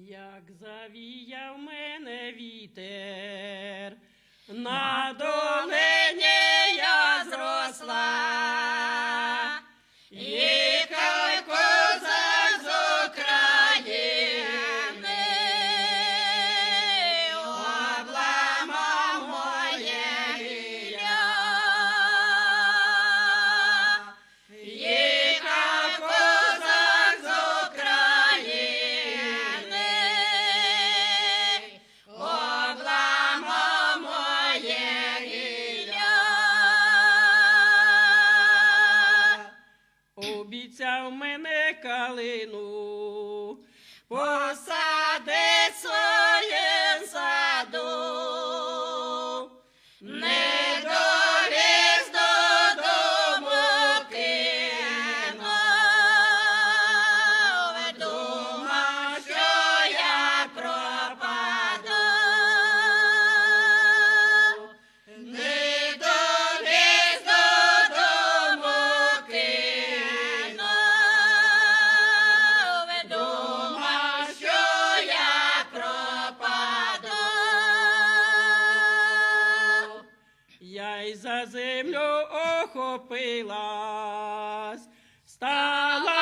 Як завіяв мене вітер. на до обіцяв мене калину. й за землю охопилась, стала.